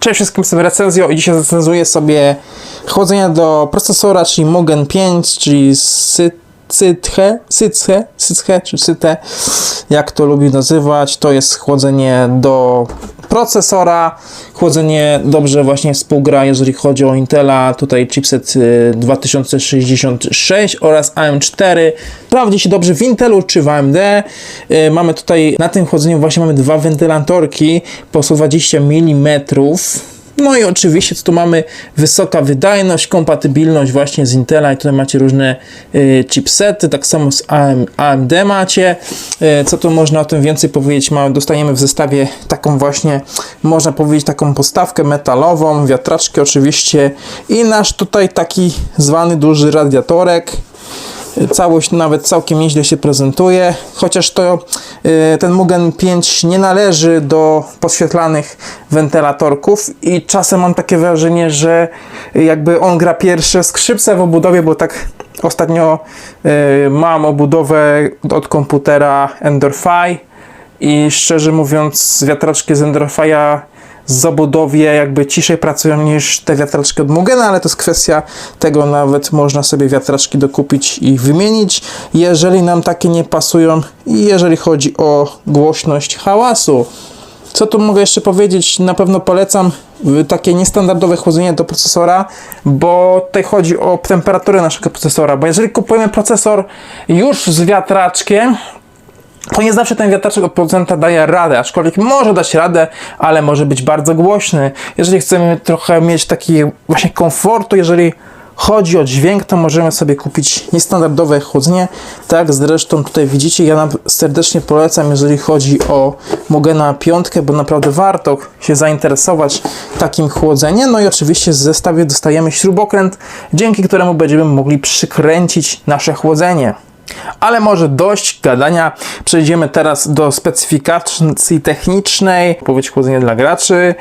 Cześć wszystkim, jestem recenzją i dzisiaj recenzuję sobie chłodzenia do procesora, czyli Mugen 5, czyli Sy- Sythe, Sythe, Sythe, czy Syte, jak to lubi nazywać. To jest chłodzenie do procesora. Chłodzenie dobrze właśnie współgra, jeżeli chodzi o Intela. Tutaj chipset y, 2066 oraz AM4. Sprawdzi się dobrze w Intelu czy w AMD. Y, Mamy tutaj, na tym chłodzeniu właśnie mamy dwa wentylatorki po 120 mm. No i oczywiście tu mamy wysoka wydajność, kompatybilność właśnie z Intela i tutaj macie różne y, chipsety, tak samo z AM, AMD macie. Y, co tu można o tym więcej powiedzieć? Mamy, dostajemy w zestawie taką właśnie, można powiedzieć taką postawkę metalową, wiatraczki oczywiście i nasz tutaj taki zwany duży radiatorek. Całość nawet całkiem nieźle się prezentuje, chociaż to y, ten Mugen 5 nie należy do podświetlanych wentylatorków i czasem mam takie wrażenie, że jakby on gra pierwsze skrzypce w obudowie, bo tak ostatnio y, mam obudowę od komputera Endorphi i szczerze mówiąc wiatraczki z Endorphi'a z obudowie jakby ciszej pracują niż te wiatraczki od Mugena, ale to jest kwestia tego, nawet można sobie wiatraczki dokupić i wymienić, jeżeli nam takie nie pasują i jeżeli chodzi o głośność hałasu. Co tu mogę jeszcze powiedzieć? Na pewno polecam y, takie niestandardowe chłodzenie do procesora, bo tutaj chodzi o temperaturę naszego procesora, bo jeżeli kupujemy procesor już z wiatraczkiem, to nie zawsze ten wiatraczek od producenta daje radę, aczkolwiek może dać radę, ale może być bardzo głośny. Jeżeli chcemy trochę mieć taki właśnie komfortu, jeżeli chodzi o dźwięk, to możemy sobie kupić niestandardowe chłodzenie. Tak zresztą tutaj widzicie, ja serdecznie polecam, jeżeli chodzi o Mugena 5, bo naprawdę warto się zainteresować takim chłodzeniem. No i oczywiście w zestawie dostajemy śrubokręt, dzięki któremu będziemy mogli przykręcić nasze chłodzenie. Ale może dość gadania. Przejdziemy teraz do specyfikacji technicznej. Powiedź chłodzenie dla graczy.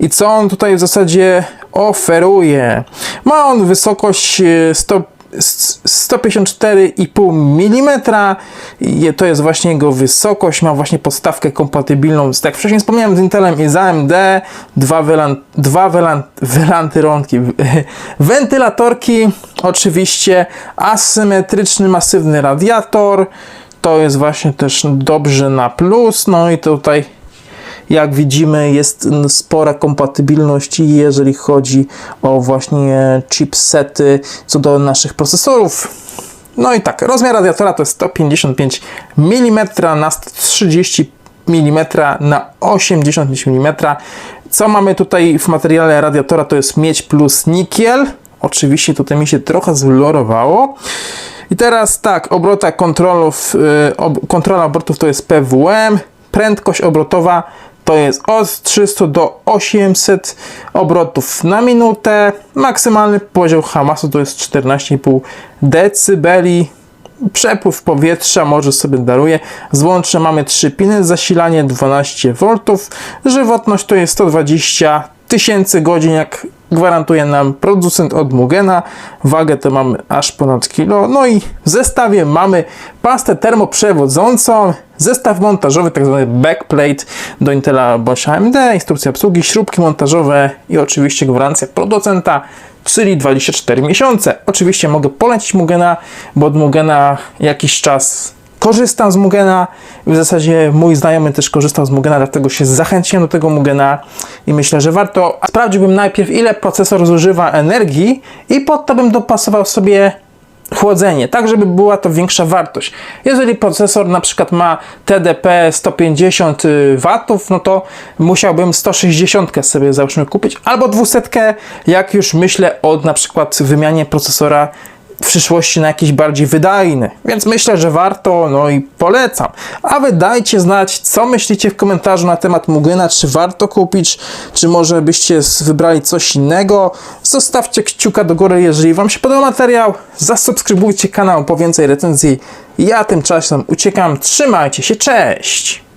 I co on tutaj w zasadzie oferuje? Ma on wysokość e, 100 154,5 mm. To jest właśnie jego wysokość. Ma właśnie podstawkę kompatybilną z, tak wcześniej wspomniałem, z Intelem i z AMD. Dwa, wylan, dwa wylan, wylantyronki, wentylatorki. Oczywiście asymetryczny, masywny radiator. To jest właśnie też dobrze na plus. No i tutaj jak widzimy jest spora kompatybilność jeżeli chodzi o właśnie chipsety co do naszych procesorów. No i tak, rozmiar radiatora to jest 155 mm na 130 mm na 85 mm. Co mamy tutaj w materiale radiatora to jest miedź plus nikiel. Oczywiście tutaj mi się trochę zwlorowało. I teraz tak, obrota kontrolów, ob, kontrola obrotów to jest PWM, prędkość obrotowa to jest od 300 do 800 obrotów na minutę. Maksymalny poziom hamasu to jest 14,5 decybeli. Przepływ powietrza może sobie daruje. Złącze mamy 3 piny, zasilanie 12 V. Żywotność to jest 120 tysięcy godzin, jak gwarantuje nam producent od Mugena. Wagę to mamy aż ponad kilo. No i w zestawie mamy pastę termoprzewodzącą, zestaw montażowy, tak zwany backplate do Intela Bosch AMD, instrukcja obsługi, śrubki montażowe i oczywiście gwarancja producenta, czyli 24 miesiące. Oczywiście mogę polecić Mugena, bo od Mugena jakiś czas korzystam z Mugena. W zasadzie mój znajomy też korzystał z Mugena, dlatego się zachęciłem do tego Mugena i myślę, że warto. Sprawdziłbym najpierw, ile procesor zużywa energii i pod to bym dopasował sobie chłodzenie, tak żeby była to większa wartość. Jeżeli procesor na przykład ma TDP 150 W, no to musiałbym 160 sobie załóżmy kupić, albo 200, jak już myślę o na przykład wymianie procesora w przyszłości na jakiś bardziej wydajny. Więc myślę, że warto, no i polecam. A wy dajcie znać, co myślicie w komentarzu na temat Mugena, czy warto kupić, czy może byście wybrali coś innego. Zostawcie kciuka do góry, jeżeli wam się podobał materiał. Zasubskrybujcie kanał po więcej recenzji. Ja tymczasem uciekam. Trzymajcie się, cześć!